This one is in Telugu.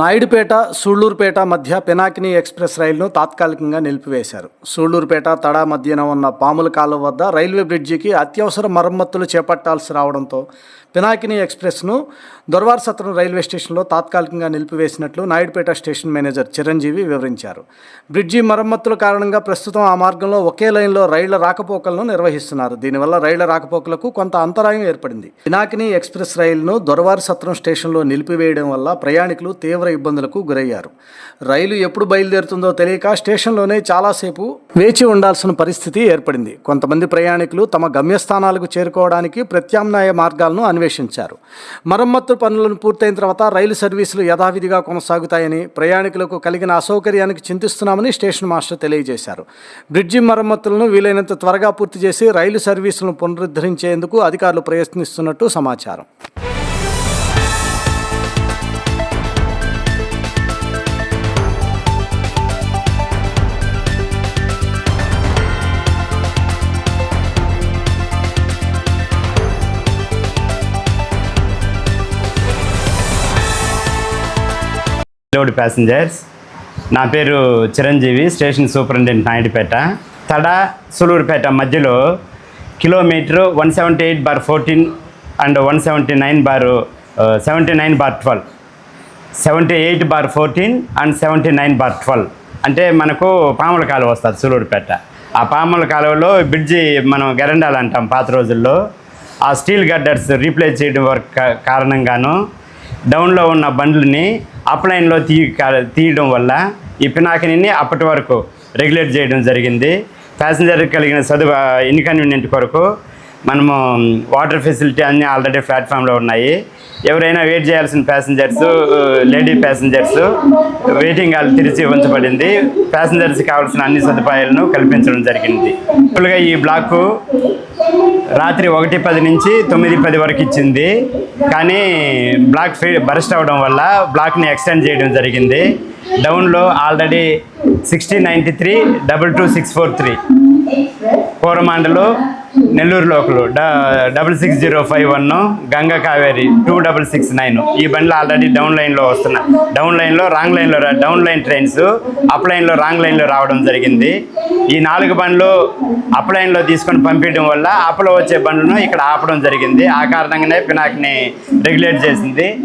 నాయుడుపేట సూళ్ళూరుపేట మధ్య పినాకిని ఎక్స్ప్రెస్ రైలును తాత్కాలికంగా నిలిపివేశారు. సూళ్ళూరుపేట తడా మధ్యన ఉన్న పాముల కాలువ వద్ద రైల్వే బ్రిడ్జికి అత్యవసర మరమ్మతులు చేపట్టాల్సి రావడంతో పినాకిని ఎక్స్ప్రెస్ను దొర్వార్ సత్రం రైల్వే స్టేషన్లో తాత్కాలికంగా నిలిపివేసినట్లు నాయుడుపేట స్టేషన్ మేనేజర్ చిరంజీవి వివరించారు. బ్రిడ్జి మరమ్మతుల కారణంగా ప్రస్తుతం ఆ మార్గంలో ఒకే లైన్లో రైళ్ళ రాకపోకలను నిర్వహిస్తున్నారు. దీనివల్ల రైళ్ళ రాకపోకలకు కొంత అంతరాయం ఏర్పడింది. పినాకిని ఎక్స్ప్రెస్ రైలును దొరవారి సత్రం స్టేషన్లో నిలిపివేయడం వల్ల ప్రయాణికులు తీవ్ర ఇబ్బందులకు గురయ్యారు. రైలు ఎప్పుడు బయలుదేరుతుందో తెలియక స్టేషన్లోనే చాలాసేపు వేచి ఉండాల్సిన పరిస్థితి ఏర్పడింది. కొంతమంది ప్రయాణికులు తమ గమ్యస్థానాలకు చేరుకోవడానికి ప్రత్యామ్నాయ మార్గాలను అన్వేషించారు. మరమ్మత్తు పనులను పూర్తయిన తర్వాత రైలు సర్వీసులు యథావిధిగా కొనసాగుతాయని ప్రయాణికులకు కలిగిన అసౌకర్యానికి చింతిస్తున్నామని స్టేషన్ మాస్టర్ తెలియజేశారు. బ్రిడ్జి మరమ్మతులను వీలైనంత త్వరగా పూర్తి చేసి రైలు సర్వీసులను పునరుద్ధరించేందుకు అధికారులు ప్రయత్నిస్తున్నట్టు సమాచారం. లోడ్ ప్యాసింజర్స్ నా పేరు చిరంజీవి స్టేషన్ సూపరింటెండెంట్ నాయుడుపేట. తడ సులూరుపేట మధ్యలో kilometre one seventy eight bar fourteen and one seventy nine bar seventy nine bar twelve. Seventy eight bar fourteen and seventy nine bar twelve. అంటే మనకు పాముల కాలువ వస్తుంది సులూరుపేట. ఆ పాముల కాలువలో బ్రిడ్జి మనం గెరండాలు అంటాం పాత రోజుల్లో. ఆ స్టీల్ గడ్డర్స్ రీప్లేస్ చేయడం వర్క్ కారణంగాను డౌన్లో ఉన్న బండ్లని అప్లైన్లో తీ తీయడం వల్ల ఈ పినాకిని అప్పటి వరకు రెగ్యులేట్ చేయడం జరిగింది. ప్యాసింజర్కి కలిగిన చదువు ఇన్కన్వీనియంట్ కొరకు మనము వాటర్ ఫెసిలిటీ అన్నీ ఆల్రెడీ ప్లాట్ఫామ్లో ఉన్నాయి. ఎవరైనా వెయిట్ చేయాల్సిన passengers lady passengers waiting hall తెరిచి ఉంచబడింది ప్యాసింజర్స్కి కావాల్సిన అన్ని సదుపాయాలను కల్పించడం జరిగింది. ఇప్పుడుగా ఈ బ్లాకు రాత్రి ఒకటి పది నుంచి తొమ్మిది పది వరకు ఇచ్చింది. కానీ బ్లాక్ ఫీ బరస్ట్ అవ్వడం వల్ల బ్లాక్ని ఎక్స్టెండ్ చేయడం జరిగింది. డౌన్లో already sixteen ninety three double two six four three. కోరమాండలో Nellore లోకలు. డ double six zero five one Ganga Kaveri two double six nine. ఈ బండ్లు ఆల్రెడీ డౌన్ లైన్లో వస్తున్నాయి డౌన్ లైన్లో రాంగ్ లైన్లో రా- డౌన్ లైన్ ట్రైన్స్ అప్ లైన్లో రాంగ్ లైన్లో రావడం జరిగింది. ఈ నాలుగు బండ్లు అప్ లైన్లో తీసుకొని పంపించడం వల్ల అప్లో వచ్చే బండ్లను ఇక్కడ ఆపడం జరిగింది. ఆ కారణంగానే పినాక్ని రెగ్యులేట్ చేసింది.